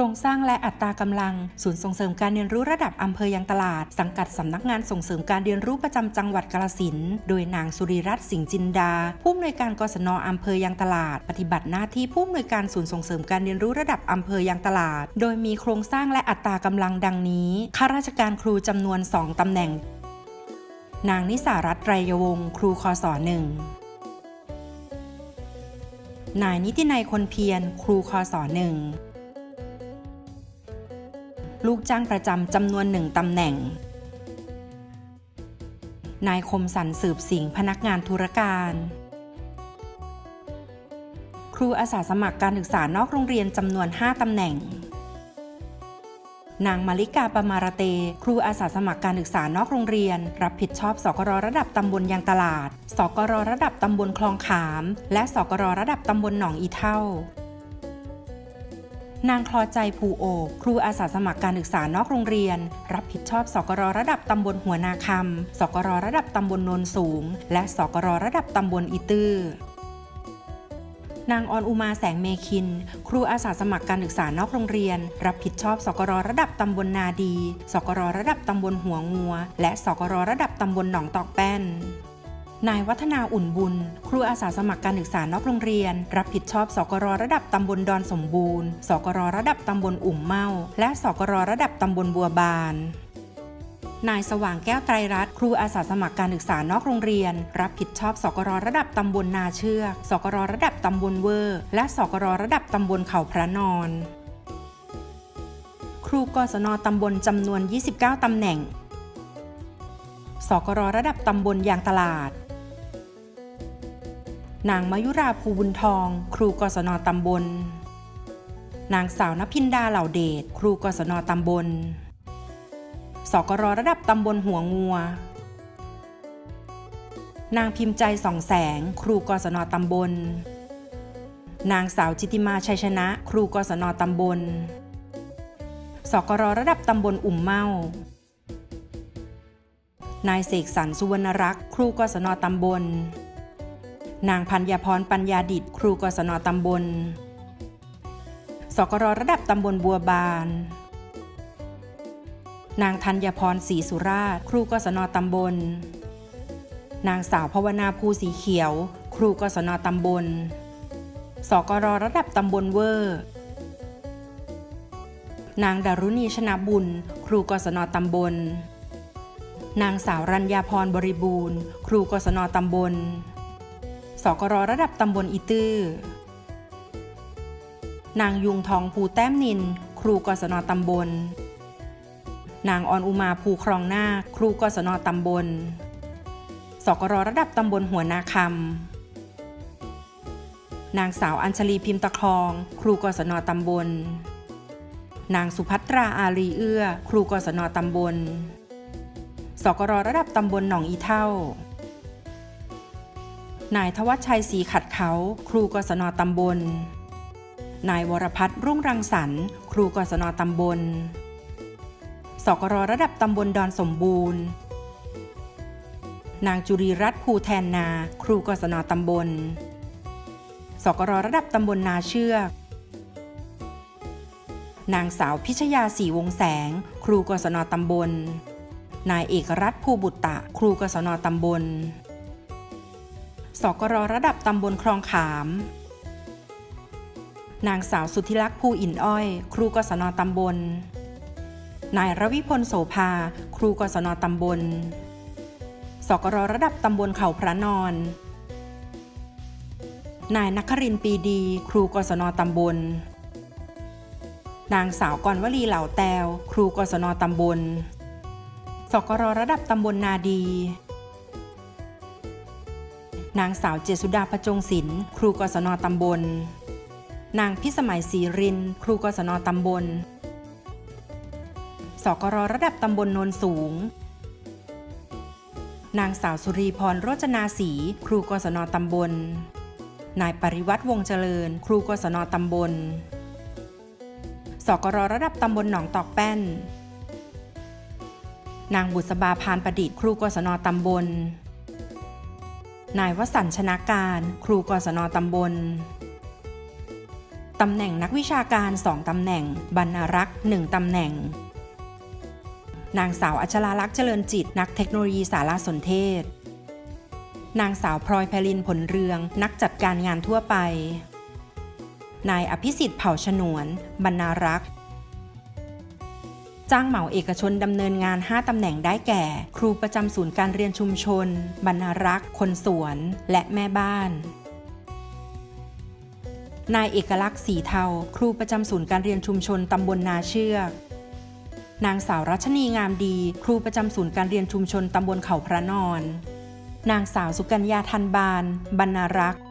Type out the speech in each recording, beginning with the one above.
ครงสร้างและอัตรากำลัง ศูนย์ส่งเสริมการเรียนรู้ระดับอำเภอยังตลาด สังกัดสำนักงานส่งเสริมการเรียนรู้ประจำจังหวัดกาฬสินโดยนางสุริรัตน์สิงห์จินดา ผู้อำนวยการกศนอำเภอยังตลาด ปฏิบัติหน้าที่ผู้อำนวยการศูนย์ส่งเสริมการเรียนรู้ระดับอำเภอยังตลาด โดยมีโครงสร้างและอัตรากำลังดังนี้ข้าราชการครูจำนวน 2ตำแหน่ง นางนิสารัตน์ไตรยวงศ์ครูคศหนึ่งนายนิตินัยคนเพียรครูคศหนึ่ง ลูกจ้างประจำจำนวนหนึ่งตำแหน่ง นายคมสันสืบสิงพนักงานธุรการ ครูอาสาสมัครการศึกษานอกโรงเรียนจำนวน 5ตำแหน่ง นางมาริกาปมาราเต ครูอาสาสมัครการศึกษานอกโรงเรียน รับผิดชอบสกรระดับตำบลยางตลาด สกรระดับตำบลคลองขาม และสกรระดับตำบลหนองอีเท่า นางคลอใจภูโอ ครูอาสาสมัครการศึกษานอกโรงเรียน รับผิดชอบสกรระดับตำบลหัวนาคำสกรระดับตำบลโนนสูง และสกรระดับตำบลอีตื้อนางออนอุมาแสงเมคิน ครูอาสาสมัครการศึกษานอกโรงเรียน รับผิดชอบสกรระดับตำบลนาดี สกรระดับตำบลหัวงัว และสกรระดับตำบลหนองตอกแป้น นายวัฒนาอุ่นบุญ ครูอาสาสมัครการศึกษานอกโรงเรียน รับผิดชอบสกรระดับตำบลดอนสมบูรณ์ สกรระดับตำบลอุ่มเมา และสกรระดับตำบลบัวบานนายสว่างแก้วไตรรัตน์ครูอาสาสมัครการศึกษานอกโรงเรียน รับผิดชอบสกรระดับตำบลนาเชือกสกรระดับตำบลเวอร์ และสกรระดับตำบลเขาพระนอน ครูกศนตำบลจำนวน 29 ตำแหน่งสกรระดับตำบลยางตลาด นางมายุราภูบุญทอง ครูกศนตำบล นางสาวนพินดาเหล่าเดช ครูกศนตำบล สกรระดับตำบลหัวงัว นางพิมพ์ใจสองแสง ครูกศนตำบล นางสาวจิติมาชัยชนะ ครูกศนตำบล สกรระดับตำบลอุ่มเมานายเสกสรรสุวรรณรักษ์ ครูกศนตำบล นางพัญญาพรปัญญาดิตครูกศนตำบล สกรระดับตำบลบัวบาน นางธัญพรศรีสุราช ครูกศนตำบล นางสาวภาวนาภูสีเขียว ครูกศนตำบล สกรระดับตำบลเวอร์ นางดารุณีชนะบุญ ครูกศนตำบล นางสาวรัญญาพรบริบูรณ์ ครูกศนตำบล สกรระดับตำบลอีตื้อ นางยุงทองภูแต้มนิน ครูกศนตำบล นางออนอุมาภูครองนาคครูกศนตำบล สกรระดับตำบลหัวนาคำ นางสาวอัญชลีพิมพ์ตะคอง ครูกศนตำบล นางสุภัตราอารีเอื้อ ครูกศนตำบล สกรระดับตำบลหนองอีเท่า นายทวัชชัยศรีขัดเขา ครูกศนตำบล นายวรพัฒน์รุ่งรังสรรค์ ครูกศนตำบล สกรระดับตำบลดอนสมบูรณ์ นางจุรีรัตน์ภูแทนนา ครูกศนตำบล สกรระดับตำบลนาเชือก นางสาวพิชยาศรีวงแสง ครูกศนตำบล นายเอกรัตน์ภูบุตตะ ครูกศนตำบล สกรระดับตำบลคลองขาม นางสาวสุธิลักษ์ภูอินอ้อย ครูกศนตำบล นายรวิพลโสภา ครูกศนตำบล สกรระดับตำบลเขาพระนอน นายนักครินปีดี ครูกศนตำบล นางสาวกรวลีเหล่าแตว ครูกศนตำบลสกรระดับตำบลนาดี นางสาวเจสุดาพจงศิลป์ครูกศนตำบล นางพิสมัยศรีริน ครูกศนตำบล สกรระดับตำบลโนนสูง นางสาวสุรีพรโรจนาศรีครูกศนตำบล นายปริวัติวงเจริญ ครูกศนตำบล สกรระดับตำบลหนองตอกแป้นนางบุษบาพานประดิษฐ์ครูกศนตำบล นายวสันต์ชนะการ ครูกศนตำบล ตำแหน่งนักวิชาการ 2 ตำแหน่ง บรรณารักษ์ 1 ตำแหน่ง นางสาวอัชราลักษณ์เจริญจิต นักเทคโนโลยีสารสนเทศ นางสาวพลอยไพลินผลเรือง นักจัดการงานทั่วไป นายอภิสิทธิ์เผ่าฉนวน บรรณารักษ์ จ้างเหมาเอกชนดำเนินงาน 5ตำแหน่งได้แก่ ครูประจำศูนย์การเรียนชุมชน บรรณรักษ์ คนสวน และแม่บ้านนายเอกลักษณ์สีเทา ครูประจำศูนย์การเรียนชุมชนตำบลนาเชือก นางสาวรัชนีงามดี ครูประจำศูนย์การเรียนชุมชนตำบลเขาพระนอน นางสาวสุกัญญาทันบาน บรรณรักษ์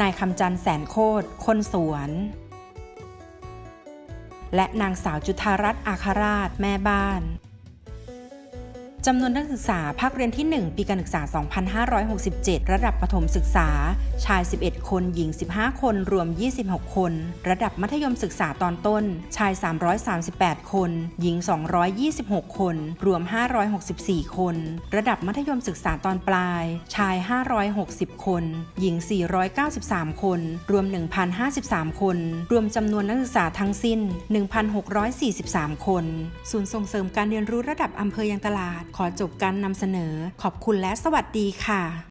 นายคำจันทร์แสนโคตรคนสวน และนางสาวจุธารัตน์อาคาราชแม่บ้าน จำนวนนักศึกษาภาคเรียนที่ 1 ปีการศึกษา 2567 ระดับประถมศึกษา ชาย 11 คน หญิง 15 คน รวม 26 คน ระดับมัธยมศึกษาตอนต้น ชาย 338 คน หญิง 226 คน รวม 564 คน ระดับมัธยมศึกษาตอนปลาย ชาย 560 คน หญิง 493 คน รวม 1,053 คน รวมจำนวนนักศึกษาทั้งสิ้น 1,643 คน ศูนย์ส่งเสริมการเรียนรู้ระดับอำเภอยางตลาดขอจบการนำเสนอ ขอบคุณและสวัสดีค่ะ